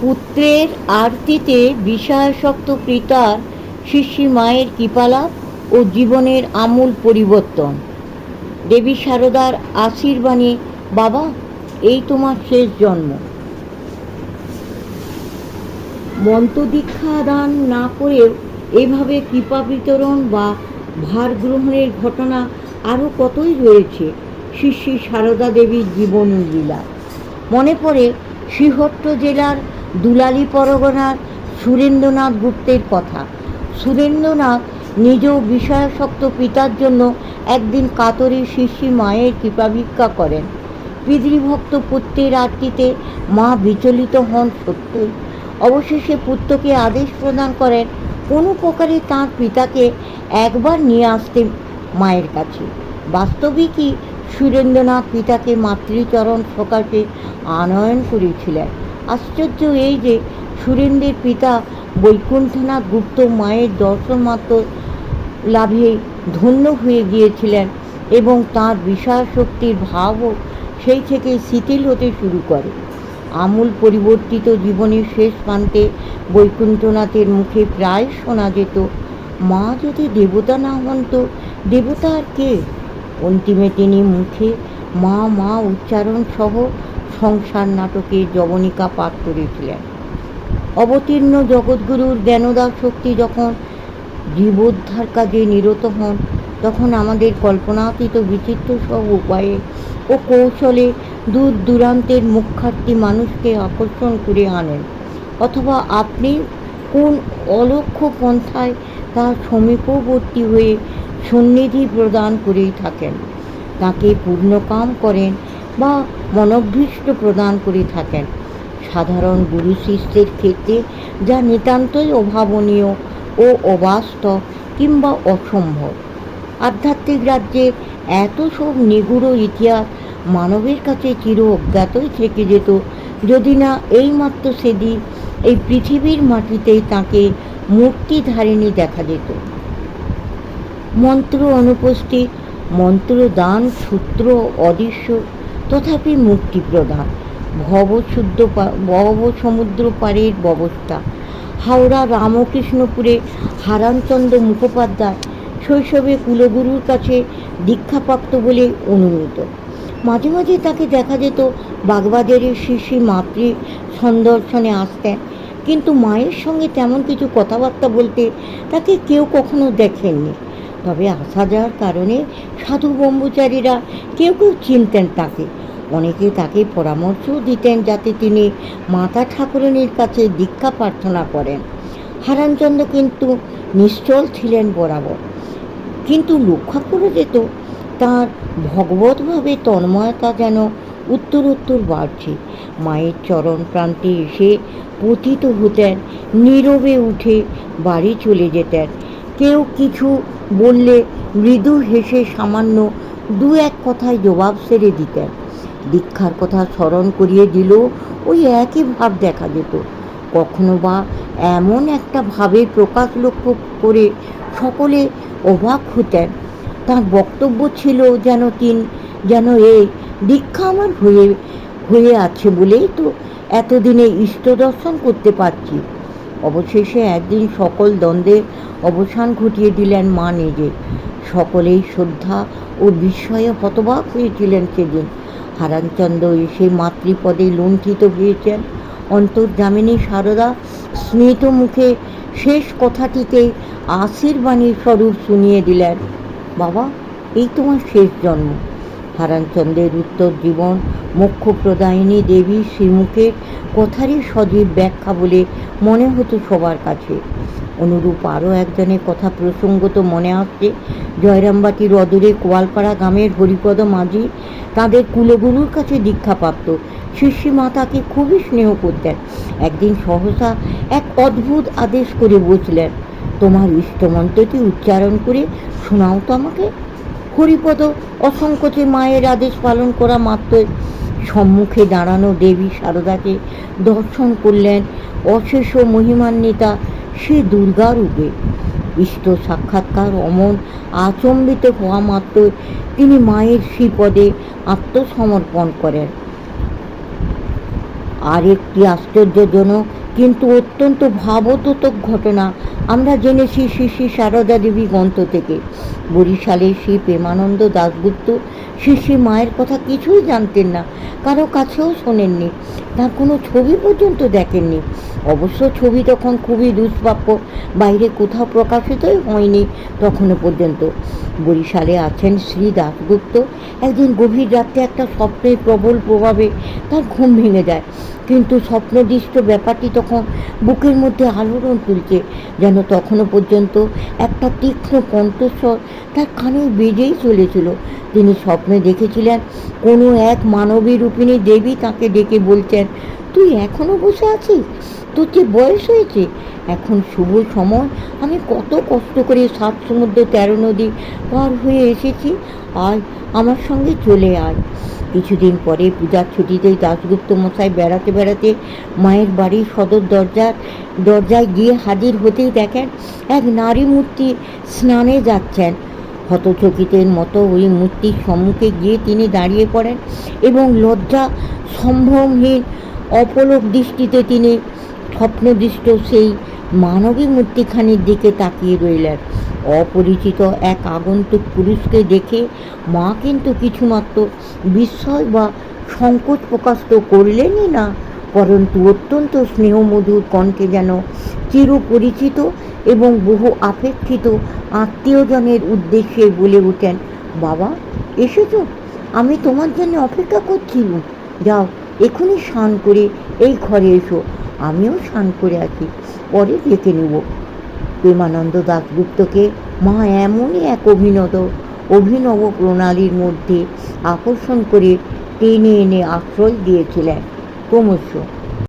পুত্রের আরতিতে বিষয়াসক্ত পিতার শিষ্যি মায়ের কৃপালাভ ও জীবনের আমূল পরিবর্তন। দেবী সারদার আশীর্বাণী, বাবা, এই তোমার শেষ জন্ম। মন্ত্রদীক্ষা দান না করেও এভাবে কৃপা বিতরণ বা ভার গ্রহণের ঘটনা আরও কতই রয়েছে? শিষ্যী সারদা দেবীর জীবন লীলা মনে পড়ে শ্রীহট্ট জেলার দুলালি পরগনার সুরেন্দ্রনাথ গুপ্তের কথা। সুরেন্দ্রনাথ নিজ বিষয়াসক্ত পিতার জন্য একদিন কাতরে শিষ্যী মায়ের কৃপা ভিক্ষা করেন। পিতৃভক্ত পুত্রের আরতিতে মা বিচলিত হন সত্যই। অবশেষে পুত্রকে আদেশ প্রদান করেন, কোনো প্রকারে তাঁর পিতাকে একবার নিয়ে আসতে মায়ের কাছে। বাস্তবিকই সুরেন্দ্রনাথ পিতাকে মাতৃচরণ সকাশে আনয়ন করেছিলেন। আশ্চর্য এই যে সুরেন্দ্রের পিতা বৈকুণ্ঠনাথ গুপ্ত মায়ের দর্শন মাত্র লাভে ধন্য হয়ে গিয়েছিলেন এবং তার বিষয় শক্তির ভাবও সেই থেকে শিথিল হতে শুরু করে। আমূল পরিবর্তিত জীবনের শেষ প্রান্তে বৈকুণ্ঠনাথের মুখে প্রায় শোনা যেত, মা যদি দেবতা না হন তো দেবতা আর কে? অন্তিমে তিনি মুখে মা মা উচ্চারণ সহ সংসার নাটকে যবনিকা পাঠ করেছিলেন। অবতীর্ণ জগৎগুরুর জ্ঞানদার শক্তি যখন জীবোদ্ধার কাজে নিরত হন, তখন আমাদের কল্পনাতীত বিচিত্র সব উপায়ে ও কৌশলে দূর দূরান্তের মুখার্থী মানুষকে আকর্ষণ করে আনেন। অথবা আপনি কোন অলক্ষ্য পন্থায় তার সমীপবর্তী হয়ে সন্নিধি প্রদান করেই থাকেন। তাকে পূর্ণকাম করেন বা মনোভীষ্ট প্রদান করে থাকেন। সাধারণ গুরু শিষ্যের ক্ষেত্রে যা নিতান্তই অভাবনীয় ও অবাস্তব কিংবা অসম্ভব। আধ্যাত্মিক রাজ্যে এত সব নিগুড় ইতিহাস মানবের কাছে চির অজ্ঞাতই থেকে যেত, যদি না এইমাত্র সেদিন এই পৃথিবীর মাটিতেই তাকে মূর্তিধারিণী দেখা যেত। মন্ত্র অনুপস্থিত, মন্ত্রদান সূত্র অদৃশ্য তথাপি মুক্তি প্রদান ভবশুদ্ধ পা- ভব সমুদ্র পাড়ের ব্যবস্থা। হাওড়া রামকৃষ্ণপুরে হারানচন্দ্র মুখোপাধ্যায় শৈশবে কুলগুরুর কাছে দীক্ষাপ্রাপ্ত বলে অনুমিত মাঝে মাঝে তাকে দেখা যেত বাগবাজারের শিশি মাতৃ সন্দর্শনে আসতেন। কিন্তু মায়ের সঙ্গে তেমন কিছু কথাবার্তা বলতে তাকে কেউ কখনো দেখেননি। তবে আসা যাওয়ার কারণে সাধু ব্রহ্মচারীরা কেউ কেউ চিনতেন তাকে। অনেকে তাকে পরামর্শও দিতেন যাতে তিনি মাতা ঠাকুরানীর কাছে দীক্ষা প্রার্থনা করেন। হারানচন্দ্র কিন্তু নিশ্চল ছিলেন বরাবর। কিন্তু লক্ষ্য করে যেত তাঁর ভগবতভাবে তন্ময়তা যেন উত্তরোত্তর বাড়ছে। মায়ের চরণ প্রান্তে এসে পতিত হতেন, নীরবে উঠে বাড়ি চলে যেতেন। কেউ কিছু বললে মৃদু হেসে সামান্য দু এক কথায় জবাব সেরে দিতেন। দীক্ষার কথা স্মরণ করিয়ে দিলেও ওই একই ভাব দেখা যেত। কখনো বা এমন একটা ভাবে প্রকাশ লক্ষ্য করে সকলে অবাক হতেন। তার বক্তব্য ছিল যেন তিন, যেন এই দীক্ষা আমার হয়ে হয়ে আছে বলেই তো এতদিনে ইষ্ট দর্শন করতে পারছি। অবশেষে একদিন সকল দ্বন্দ্বের অবসান ঘটিয়ে দিলেন মা নিজে। সকলেই শ্রদ্ধা ও বিস্ময়ে হতবাক হয়েছিলেন সেদিন। হারানচন্দ্র এসে মাতৃপদে লুণ্ঠিত হয়েছেন। অন্তর্জামিনী সারদা স্মিত মুখে শেষ কথাটিতে আশীর্বাণীর স্বরূপ শুনিয়ে দিলেন, বাবা, এই তোমার শেষ জন্ম। হারানচন্দ্রের উত্তর জীবন মোক্ষ প্রদায়িনী দেবী শ্রীমুখের কথারই সজীব ব্যাখ্যা বলে মনে হতো সবার কাছে। অনুরূপ আরও একজনের কথা প্রসঙ্গত মনে আসছে জয়রামবাটির অদূরে কোয়ালপাড়া গ্রামের হরিপদ মাঝি তাদের কুলগুরুর কাছে দীক্ষাপ্রাপ্ত। শিষ্যী মা তাকে খুবই স্নেহ করতেন। একদিন সহসা এক অদ্ভুত আদেশ করে বসলেন তোমার ইষ্টমন্ত্রটি উচ্চারণ করে শোনাও তো আমাকে। হরিপদ অসংকোচে মায়ের আদেশ পালন করা মাত্রই সম্মুখে দাঁড়ানো দেবী সারদাকে দর্শন করলেন অশেষ মহিমান্বিতা সে দুর্গা রূপে। ইষ্ট সাক্ষাৎকার অমন আচম্বিত হওয়া মাত্রই তিনি মায়ের শ্রীপদে আত্মসমর্পণ করেন। আরেকটি আশ্চর্যজনক কিন্তু অত্যন্ত ভাবতোতক ঘটনা আমরা জেনেছি শ্রী শ্রী সারদা দেবী গ্রন্থ থেকে। বরিশালে শ্রী প্রেমানন্দ দাশগুপ্ত শ্রী শ্রী মায়ের কথা কিছুই জানতেন না, কারও কাছেও শোনেননি, তার কোনো ছবি পর্যন্ত দেখেননি। অবশ্য ছবি তখন খুবই দুষ্প্রাপ্য। বাইরে কোথাও প্রকাশিতই হয়নি তখনও পর্যন্ত। বরিশালে আছেন শ্রী দাশগুপ্ত। একদিন গভীর রাত্রে একটা স্বপ্নের প্রবল প্রভাবে তার ঘুম ভেঙে যায়। কিন্তু স্বপ্নদৃষ্ট ব্যাপারটি তখন বুকের মধ্যে আলোড়ন তুলছে, যেন তখনও পর্যন্ত একটা তীক্ষ্ণ কণ্ঠস্বর তার কানে বেজেই চলেছিল। তিনি স্বপ্নে দেখেছিলেন, কোনো এক মানবী রূপিণী দেবী তাকে ডেকে বলছেন তুই এখনও বসে আছিস? তোর যে বয়স হয়েছে, এখন শুভ সময়। আমি কত কষ্ট করে সাত সমুদ্র, তেরো নদী পার হয়ে এসেছি। আয়, আমার সঙ্গে চলে আয়। কিছুদিন পরে পূজার ছুটিতেই দাশগুপ্ত মশাই বেড়াতে বেড়াতে মায়ের বাড়ির সদর দরজার, দরজায় গিয়ে হাজির হতেই দেখেন এক নারী মূর্তি স্নানে যাচ্ছেন। হতচকিতের মতো ওই মূর্তির সম্মুখে গিয়ে তিনি দাঁড়িয়ে পড়েন এবং লজ্জা সম্ভ্রমহীন অপলক দৃষ্টিতে তিনি স্বপ্নদৃষ্ট সেই মানবী মূর্তিখানির দিকে তাকিয়ে রইলেন। অপরিচিত এক আগন্তুক পুরুষকে দেখে মা কিন্তু কিছুমাত্র বিস্ময় বা সংকোচ প্রকাশ তো করলেনই না, পরন্তু অত্যন্ত স্নেহমধুর কণ্ঠে যেন চিরপরিচিত এবং বহু আপেক্ষিত আত্মীয়জনের উদ্দেশ্যে বলে ওঠেন, বাবা, এসেছ? আমি তোমার জন্য অপেক্ষা করছিলাম। যাও এখনই স্নান করে এই ঘরে এসো। আমিও স্নান করে আছি পরে ডেকে নেব। প্রেমানন্দ দাশগুপ্তকে মা এমনই এক অভিনত, অভিনব প্রণালীর মধ্যে আকর্ষণ করে টেনে এনে আশ্রয় দিয়েছিলেন। ক্রমশ